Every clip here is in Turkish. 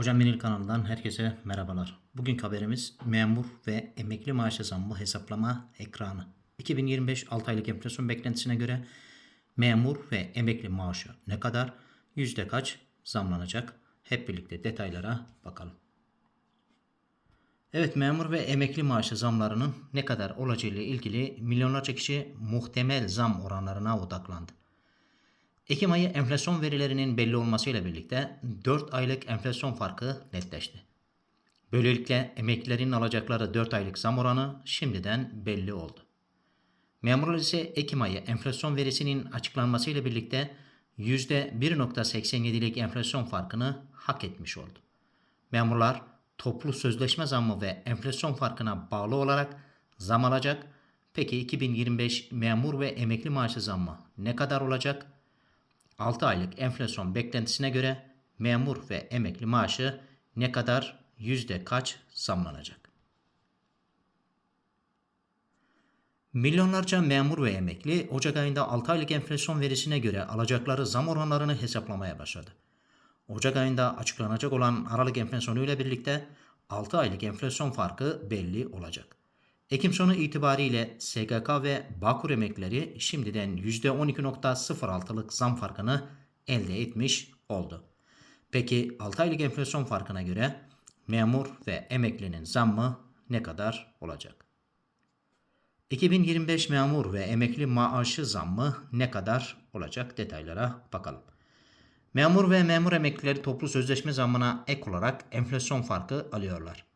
Hocam Menil kanalından herkese merhabalar. Bugünkü haberimiz memur ve emekli maaşı zammı hesaplama ekranı. 2025 6 aylık enflasyon beklentisine göre memur ve emekli maaşı ne kadar, yüzde kaç zamlanacak? Hep birlikte detaylara bakalım. Evet memur ve emekli maaşı zamlarının ne kadar olacağı ile ilgili milyonlarca kişi muhtemel zam oranlarına odaklandı. Ekim ayı enflasyon verilerinin belli olmasıyla birlikte 4 aylık enflasyon farkı netleşti. Böylelikle emeklilerin alacakları 4 aylık zam oranı şimdiden belli oldu. Memurlar ise Ekim ayı enflasyon verisinin açıklanmasıyla birlikte %1.87'lik enflasyon farkını hak etmiş oldu. Memurlar toplu sözleşme zammı ve enflasyon farkına bağlı olarak zam alacak. Peki 2025 memur ve emekli maaşı zammı ne kadar olacak? 6 aylık enflasyon beklentisine göre memur ve emekli maaşı ne kadar yüzde kaç zamlanacak? Milyonlarca memur ve emekli Ocak ayında 6 aylık enflasyon verisine göre alacakları zam oranlarını hesaplamaya başladı. Ocak ayında açıklanacak olan Aralık enflasyonu ile birlikte 6 aylık enflasyon farkı belli olacak. Ekim sonu itibariyle SGK ve Bağkur emeklileri şimdiden %12.06'lık zam farkını elde etmiş oldu. Peki 6 aylık enflasyon farkına göre memur ve emeklinin zammı ne kadar olacak? 2025 memur ve emekli maaşı zammı ne kadar olacak detaylara bakalım. Memur ve memur emeklileri toplu sözleşme zammına ek olarak enflasyon farkı alıyorlar.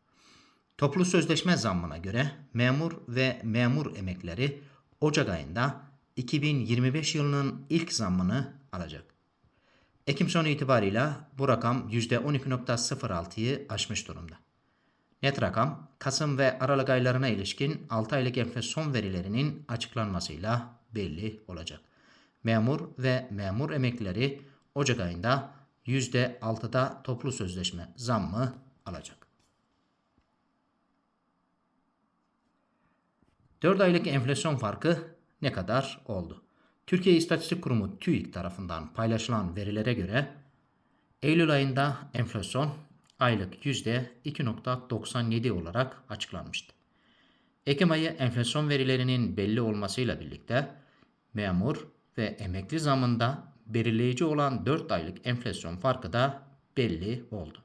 Toplu sözleşme zammına göre memur ve memur emeklileri Ocak ayında 2025 yılının ilk zammını alacak. Ekim sonu itibarıyla bu rakam %12.06'yı aşmış durumda. Net rakam Kasım ve Aralık aylarına ilişkin 6 aylık enflasyon verilerinin açıklanmasıyla belli olacak. Memur ve memur emeklileri Ocak ayında %6'da toplu sözleşme zammı alacak. 4 aylık enflasyon farkı ne kadar oldu? Türkiye İstatistik Kurumu TÜİK tarafından paylaşılan verilere göre Eylül ayında enflasyon aylık %2.97 olarak açıklanmıştı. Ekim ayı enflasyon verilerinin belli olmasıyla birlikte memur ve emekli zamında belirleyici olan 4 aylık enflasyon farkı da belli oldu.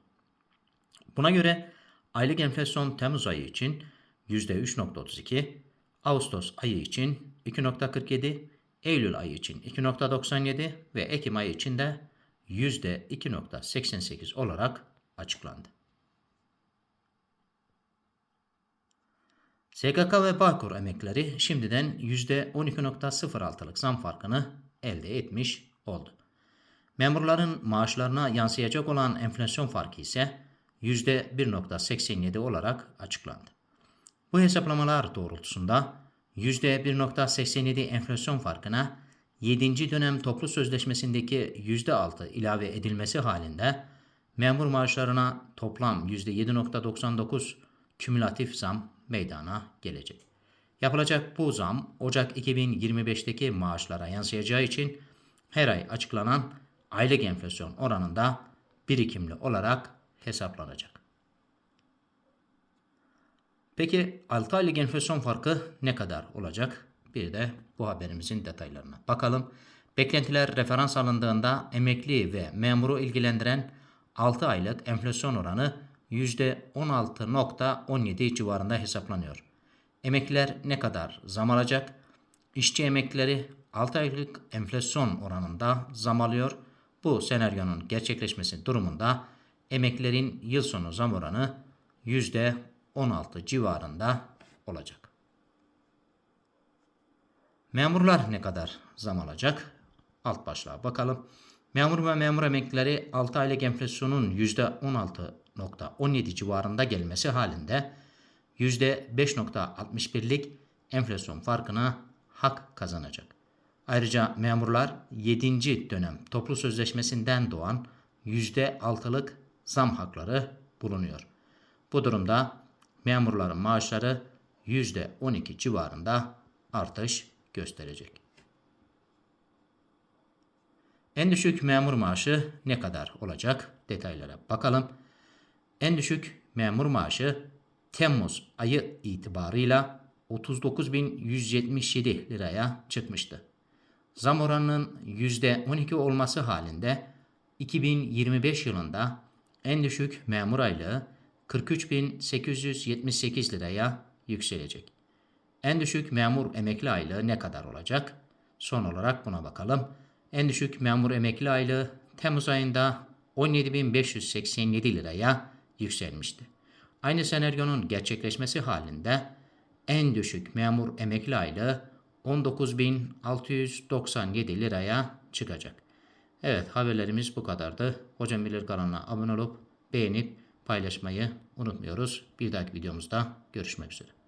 Buna göre aylık enflasyon Temmuz ayı için %3.32, Ağustos ayı için 2.47, Eylül ayı için 2.97 ve Ekim ayı için de %2.88 olarak açıklandı. SGK ve Bağkur emekleri şimdiden %12.06'lık zam farkını elde etmiş oldu. Memurların maaşlarına yansıyacak olan enflasyon farkı ise %1.87 olarak açıklandı. Bu hesaplamalar doğrultusunda %1.87 enflasyon farkına 7. dönem toplu sözleşmesindeki %6 ilave edilmesi halinde memur maaşlarına toplam %7.99 kümülatif zam meydana gelecek. Yapılacak bu zam Ocak 2025'teki maaşlara yansıyacağı için her ay açıklanan aylık enflasyon oranında birikimli olarak hesaplanacak. Peki 6 aylık enflasyon farkı ne kadar olacak? Bir de bu haberimizin detaylarına bakalım. Beklentiler referans alındığında emekli ve memuru ilgilendiren 6 aylık enflasyon oranı %16.17 civarında hesaplanıyor. Emekliler ne kadar zam alacak? İşçi emeklileri 6 aylık enflasyon oranında zam alıyor. Bu senaryonun gerçekleşmesi durumunda emeklilerin yıl sonu zam oranı %16 civarında olacak. Memurlar ne kadar zam alacak? Alt başlığa bakalım. Memur ve memur emeklileri 6 aylık enflasyonun %16.17 civarında gelmesi halinde %5.61'lik enflasyon farkına hak kazanacak. Ayrıca memurlar 7. dönem toplu sözleşmesinden doğan %6'lık zam hakları bulunuyor. Bu durumda memurların maaşları %12 civarında artış gösterecek. En düşük memur maaşı ne kadar olacak? Detaylara bakalım. En düşük memur maaşı Temmuz ayı itibarıyla 39.177 liraya çıkmıştı. Zam oranının %12 olması halinde 2025 yılında en düşük memur aylığı 43.878 liraya yükselecek. En düşük memur emekli aylığı ne kadar olacak? Son olarak buna bakalım. En düşük memur emekli aylığı Temmuz ayında 17.587 liraya yükselmişti. Aynı senaryonun gerçekleşmesi halinde en düşük memur emekli aylığı 19.697 liraya çıkacak. Evet haberlerimiz bu kadardı. Hocam Bilir kanalına abone olup beğenip paylaşmayı unutmuyoruz. Bir dahaki videomuzda görüşmek üzere.